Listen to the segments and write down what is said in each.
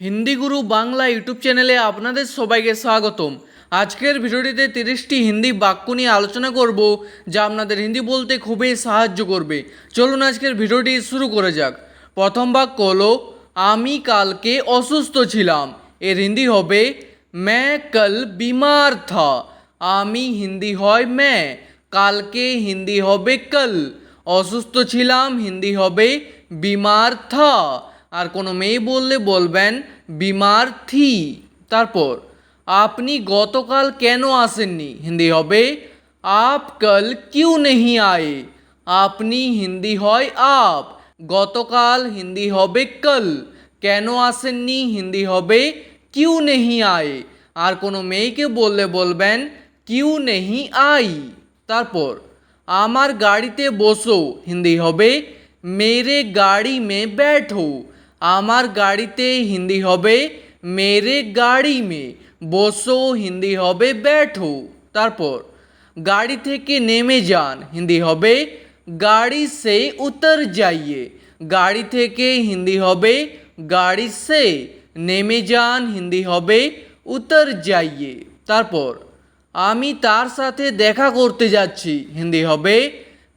হিন্দি গুরু Bangla YouTube চ্যানেলে আপনাদের সবাইকে স্বাগতম। আজকের ভিডিওটিতে তিরিশটি হিন্দি বাক্য নিয়ে আলোচনা করব, যা আপনাদের হিন্দি বলতে খুবই সাহায্য করবে। চলুন আজকের ভিডিওটি শুরু করে যাক। প্রথম বাক্য হল, আমি কালকে অসুস্থ ছিলাম। এর হিন্দি হবে ম্যা কাল বিমার থা। আমি হিন্দি হয় ম্যা কালকে হিন্দি হবে কাল। অসুস্থ ছিলাম, হিন্দি হবে বিমার থা। আর কোনো মেয়ে বললে বলবেন, বিমার থি। তারপর, আপনি গতকাল কেন আসেননি? হিন্দি হবে, আপ কল কিউ নেহি আয়ে? আপনি হিন্দি হয় আপ। গতকাল হিন্দি হবে কল। কেন আসেননি? হিন্দি হবে, কিউ নেহি আয়ে। আর কোনো মেয়েকে বললে বলবেন, কিউ নেহি আই। তারপর, আমার গাড়িতে বসো। হিন্দি হবে, মেরে গাড়ি মে बैठो আমার গাড়িতে হিন্দি হবে মেরে গাড়ি মে বসো হিন্দি হবে बैठो তারপর গাড়ি থেকে নেমে যান হিন্দি হবে গাড়ি সে উতর যাইয়ে গাড়ি থেকে হিন্দি হবে গাড়ি সে নেমে যান হিন্দি হবে উতর যাইয়ে তারপর আমি তার সাথে দেখা করতে যাচ্ছি হিন্দি হবে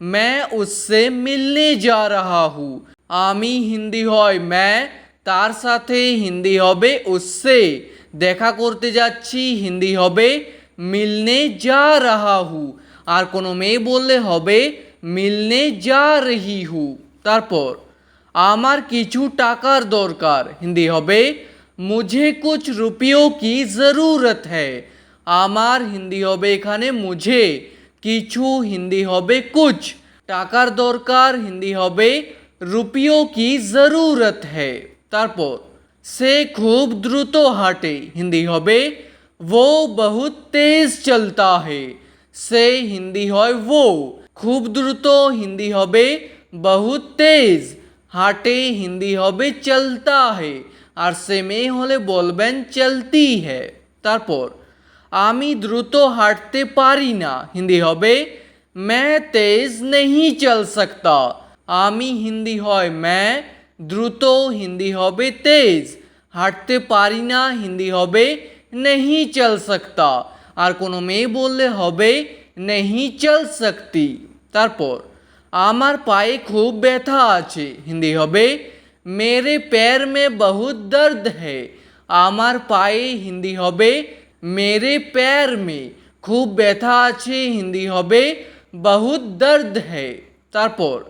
मैं उससे मिलने जा रहा हूँ আমি হিন্দি হয় ম্যা, তার সাথে হিন্দি হবে উসে দেখা করতে যাচ্ছি, হিন্দি হবে মিলনে যা রাহা হু। আর কোনো মেয়ে বললে হবে মিলনে যা রহি হু। তারপর, আমার কিছু টাকার দরকার। হিন্দি হবে, মুঝে কুছ রুপিও কি জরুরত হ্যায়? আমার হিন্দি হবে এখানে, মুঝে কিছু হিন্দি হবে কুচ টাকার দরকার, হিন্দি হবে রুপিও কি জরুরত হ্যায় তারপর সে খুব দ্রুত হাঁটে হিন্দি হবে वो बहुत तेज चलता है সে হিন্দি হয় वो খুব দ্রুত হিন্দি হবে বহুত তেজ হাঁটে হিন্দি হবে চলতা হে আর সে মেয়ে হলে বলবেন চলতি হ্যায় তারপর আমি দ্রুত হাঁটতে পারি না হিন্দি হবে मैं तेज नहीं चल सकता আমি হিন্দি হয় ম্যাঁ, দ্রুত হিন্দি হবে তেজ। হাঁটতে পারি না, হিন্দি হবে নেহি চল সকতা। আর কোনো মেয়ে বললে হবে নেহি চল সকতি। তারপর, আমার পায়ে খুব ব্যথা আছে। হিন্দি হবে, মেরে প্যার মে বহুত দর্দ হে আমার পায়ে হিন্দি হবে, মেরে প্যার মে। খুব ব্যথা আছে। হিন্দি হবে, বহুত দর্দ হে তারপর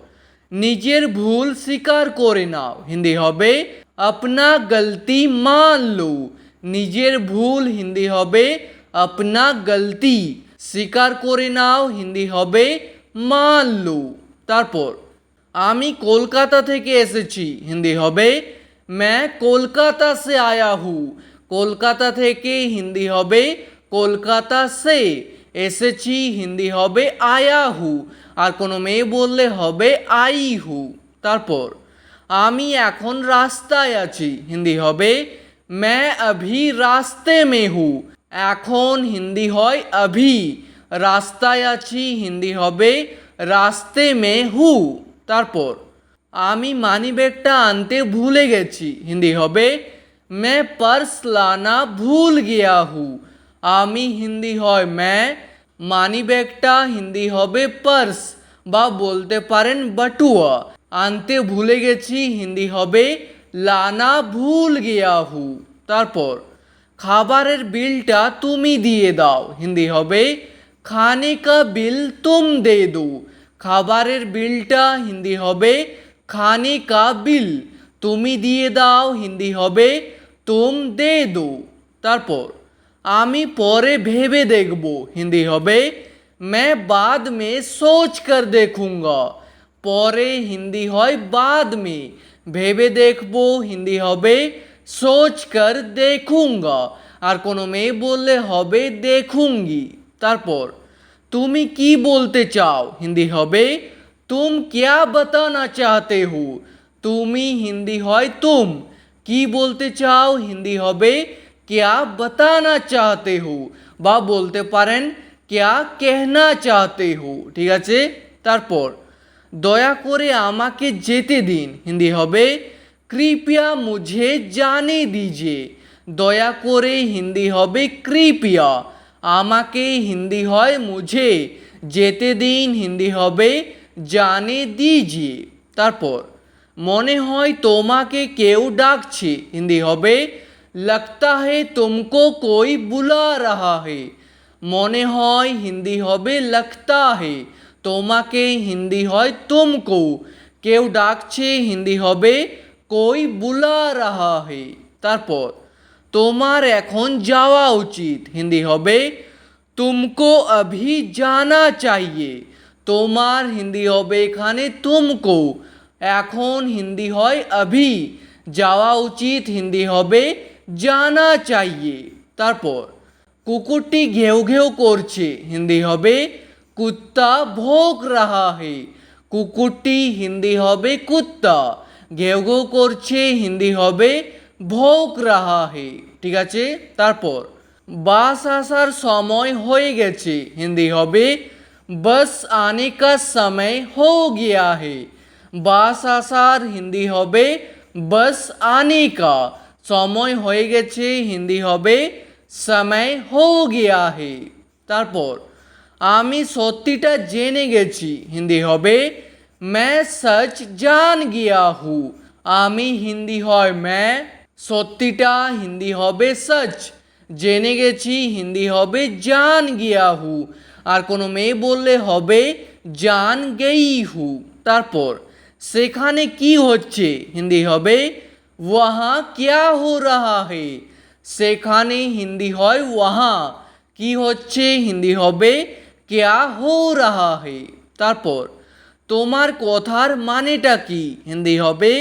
নিজের ভুল স্বীকার করে নাও। হিন্দি হবে, আপনা গলতি মান লো। নিজের ভুল হিন্দি হবে, আপনা গলতি। স্বীকার করে নাও, হিন্দি হবে, মান লো। তারপর, আমি কলকাতা থেকে এসেছি। হিন্দি হবে मैं কলকাতা সে আয়া হু কলকাতা থেকে হিন্দি হবে, কলকাতা সে। এসেছি হিন্দি হবে আয়া হু আর কোনো মেয়ে বললে হবে আই হু তারপর আমি এখন রাস্তায় আছি হিন্দি হবে मैं अभी রাস্তে মে হু এখন হিন্দি হয় अभी রাস্তায় আছি হিন্দি হবে রাস্তে মে হু তারপর আমি মানিব্যাগটা আনতে ভুলে গেছি হিন্দি হবে मैं पर्स लाना भूल गया हूँ আমি হিন্দি হয় मैं মানিব্যাগটা হিন্দি হবে পার্স বা বলতে পারেন বাটুয়া। আনতে ভুলে গেছি, হিন্দি হবে লানা ভুল গিয়া হু। তারপর, খাবারের বিলটা তুমি দিয়ে দাও। হিন্দি হবে খানে কা বিল তুম দে দো। খাবারের বিলটা হিন্দি হবে খানে কা বিল তুমি দিয়ে দাও। হিন্দি হবে, তুম দে দো। তারপর আমি পরে ভেবে দেখব হিন্দি হবে मैं बाद में सोच कर देखूंगा পরে হিন্দি হয় বাদ মে ভেবে দেখবো হিন্দি হবে সোচ কর দেখুঙ্গা আর কোনো মেয়ে বললে হবে দেখুঙ্গি তারপর তুমি কি বলতে চাও হিন্দি হবে তুম ক্যা বাতানা চাহতে হো তুমি হিন্দি হয় তুম কি বলতে চাও হিন্দি হবে ক্যা বাতানা চাহতে হো বা বলতে পারেন ক্যা কেহনা চাহতে হো ঠিক আছে? তারপর, দয়া করে আমাকে যেতে দিন। হিন্দি হবে, কৃপয়া মুঝে জানে দিজে। দয়া করে হিন্দি হবে, কৃপয়া। আমাকে হিন্দি হয়, মুঝে যেতে দিন। হিন্দি হবে, জানে দিজিয়ে তারপর, মনে হয় তোমাকে কেউ ডাকছে। হিন্দি হবে লাগতা হে তুমকো কই বুলা রাহা হে মনে হয় হিন্দি হবে লাগতা হে তোমাকে হিন্দি হয় তুমকো কেউ ডাকছে হিন্দি হবে কই বুলা রাহা হে তারপর তোমার এখন যাওয়া উচিত হিন্দি হবে তুমকো অভি জানা চাইয়ে তোমার হিন্দি হবে এখানে তুমকো এখন হিন্দি হয় অভি যাওয়া উচিত হিন্দি হবে জানা চাইয়ে। তারপর, কুকুরটি ঘেউ ঘেউ করছে। হিন্দি হবে, কুত্তা ভোগ রাহা হে। কুকুরটি হিন্দি হবে, কুত্তা। ঘেউ ঘেউ করছে। হিন্দি হবে, ভোগ রাহা হে। ঠিক আছে? তারপর, বাস আসার সময় হয়ে গেছে। হিন্দি হবে, বাস আনে কা সময় হো গিয়া হে। বাস আসার হিন্দি হবে, বাস আনে কা। সময় হয়ে গেছে, হিন্দি হবে, সময় হো গিয়া হে। তারপর, আমি সত্যিটা জেনে গেছি, হিন্দি হবে ম্যা সচ জান গিয়া হু। আমি হিন্দি হয় ম্যা সত্যিটা হিন্দি হবে সচ। জেনে গেছি, হিন্দি হবে জান গিয়া হু। আর কোনো মেয়ে বললে হবে, জান গেই হু। তারপর, সেখানে কি হচ্ছে? হিন্দি হবে ওয়াহা ক্যা হো রাহা হে সেখানে হিন্দি হয় ওয়াহা কি হচ্ছে হিন্দি হবে ক্যা হো রাহা হে তারপর তোমার কথার মানেটা কি হিন্দি হবে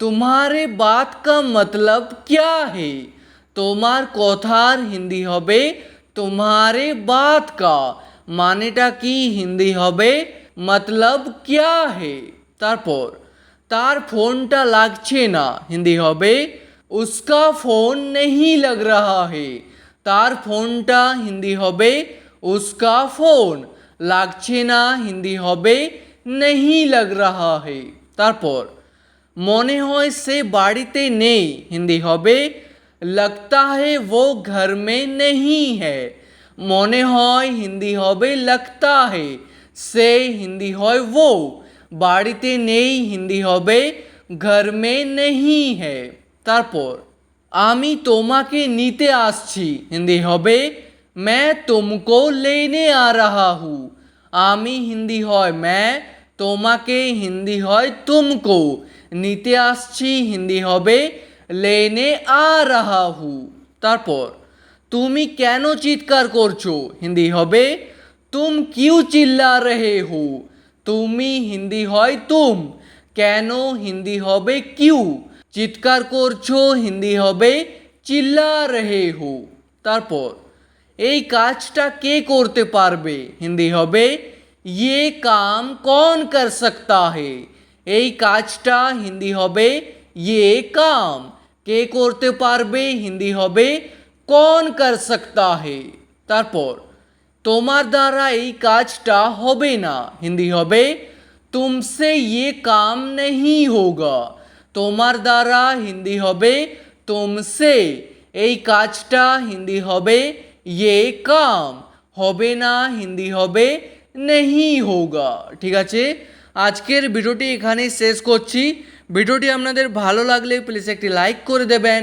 তোমারে বাত কা মতলব ক্যা হে তোমার কথার হিন্দি হবে তোমারে বাত কা মানেটা কি হিন্দি হবে মতলব ক্যা হে তারপর তার ফোনটা লাগছে না হিন্দি হবে উসকা ফোন নেই লগ রাহা হে তার ফোনটা হিন্দি হবে উসকা ফোন লাগছে না হিন্দি হবে নেই লগ রাহা হে তারপর মনে হয় সে বাড়িতে নেই হিন্দি হবে लगता है वो घर में नहीं है মনে হয় হিন্দি হবে लगता है সে হিন্দি হয় वो বাড়িতে নেই হিন্দি হবে ঘর মে নেহি है তারপর আমি তোমাকে নিতে আসছি হিন্দি হবে मैं तुमको लेने आ रहा हूँ আমি হিন্দি হয় मैं তোমাকে হিন্দি হয় তুমকো নিতে আসছি হিন্দি হবে লেনে আ রাহা হু তারপর তুমি কেন চিৎকার করছো হিন্দি হবে তুম কিউ চিল্লা রহে হু তুমি হিন্দি হয় তুম কেন হিন্দি হবে কিউ চিৎকার করছ হিন্দি হবে চিল্লা রহে হু তারপর এই কাজটা কে করতে পারবে হিন্দি হবে ইয়ে কাম কন কর সকতা হে এই কাজটা হিন্দি হবে ইয়ে কাম কে করতে পারবে হিন্দি হবে কন কর সকতা হে তারপর তোমার দ্বারা এই কাজটা হবে না। হিন্দি হবে, তুমসে ইয়ে কাম নেই হোগা। তোমার দ্বারা, হিন্দি হবে, তুমসে এই কাজটা, হিন্দি হবে ইয়ে কাম। হবে না, হিন্দি হবে, নেহি হোগা। ঠিক আছে? আজকের ভিডিওটি এখানেই শেষ করছি। ভিডিওটি আপনাদের ভালো লাগলে প্লিজ একটি লাইক করে দেবেন।